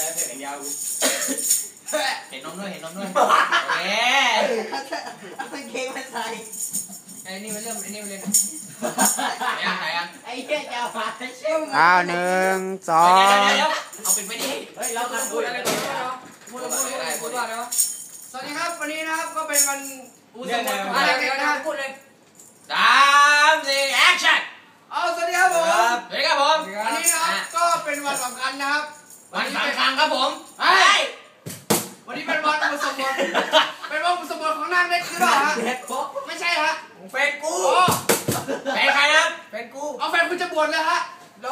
ได้เพียงอย่างเดียวเห็นนมด้วยเห็นนมด้วยโอเคมันเค้กมันใส่ไอ้นี่มันเริ่มไอ้นี่มันเล่นไหนอะไหนอะไอ้เหี้ยจะเอามาเชื่อมอ้าวหนึ่งสอเดี๋ยวงเดี๋ยวเดี๋ยวเอาปิดไปดิเฮ้ยเราพูทำดพูดอะไรต่อพูดพูดพูดพูดว่าอะไรวะสวัสดีครับวันนี้นะครับก็เป็นวันอุสมบทของอะไรกันนะครับพูดเลยสามสี่แอคชั่น นะครับวันสำคัญครับผมเฮ้ยวันนี้เป็นวันอุสมบทเป็นวันอุสมบทของนางเล็กหรือเปล่าฮะเด็กโป๊ะไม่ใช่ฮะเฟนกูโอ้เป็นใครครับเป็นกูเอาแฟนคุณจะบวชเลยฮะเรา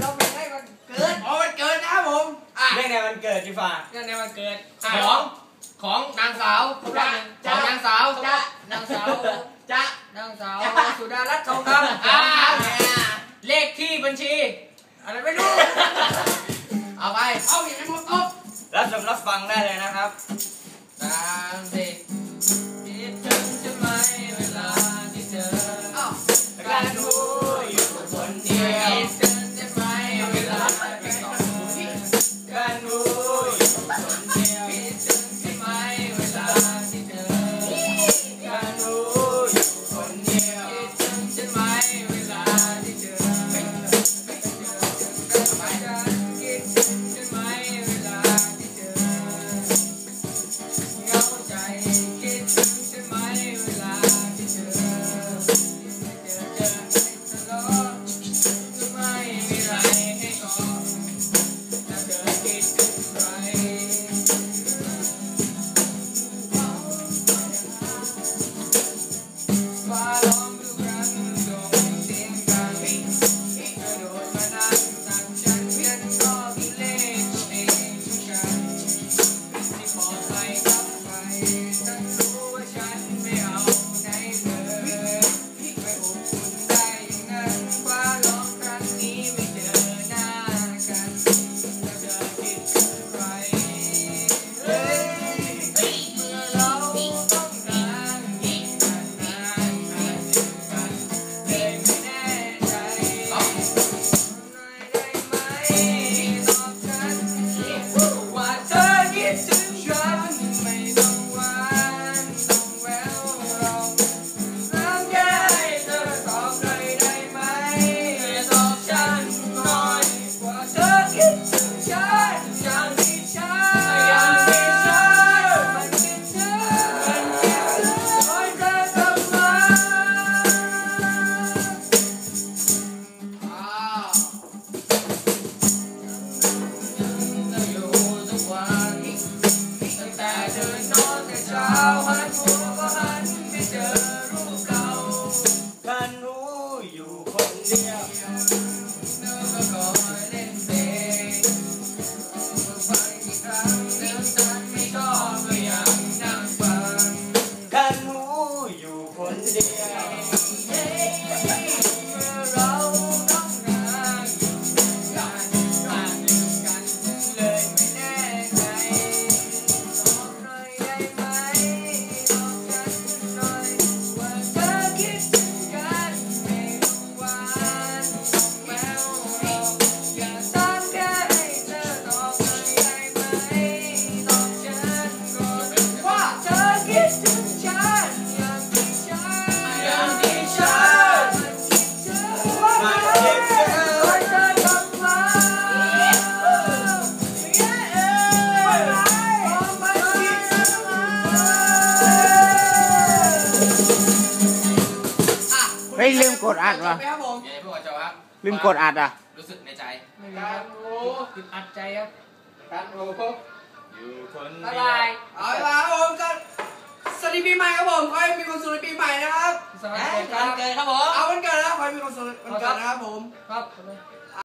เราเป็นให้มันเกิดอ๋อมันเกิดนะครับผมอะเรื่องในวันเกิดดีฝ่าเนื่องในวันเกิดของของนางสาวของนางสาวจ้นางสาวจ้านางสาวสุดารัตน์ทองคำ ฟังได้เลยนะครับสามสี่ แต่เช้าหันหัวก็หันไม่เจอรูปเก่ากันรู้อยู่คนเดียวเธอก็คอยเล่นเพลงฟังกี่ครั้งแล้วฉันไม่ชอบก็ยังนั่งฟังกันรู้อยู่คนเดียว ลืมกดอัดว่ะครับผมเย้พวกเจ้าครับลืมกดอัดอะ รู้สึกในใจไม่มีครับโอ้ติดอัดใจครับการโอ้โหอยู่คนบ๊ายเดียวบายเอาละครับผมก็สวัสดีปีใหม่ครับผมขอให้มีความสุขในปีใหม่นะครับสวัสดีควัรันบเกิดครับผมเอาวันเกิดนะครับขอให้มีความสุขวันเกิดนะครับผม ครับ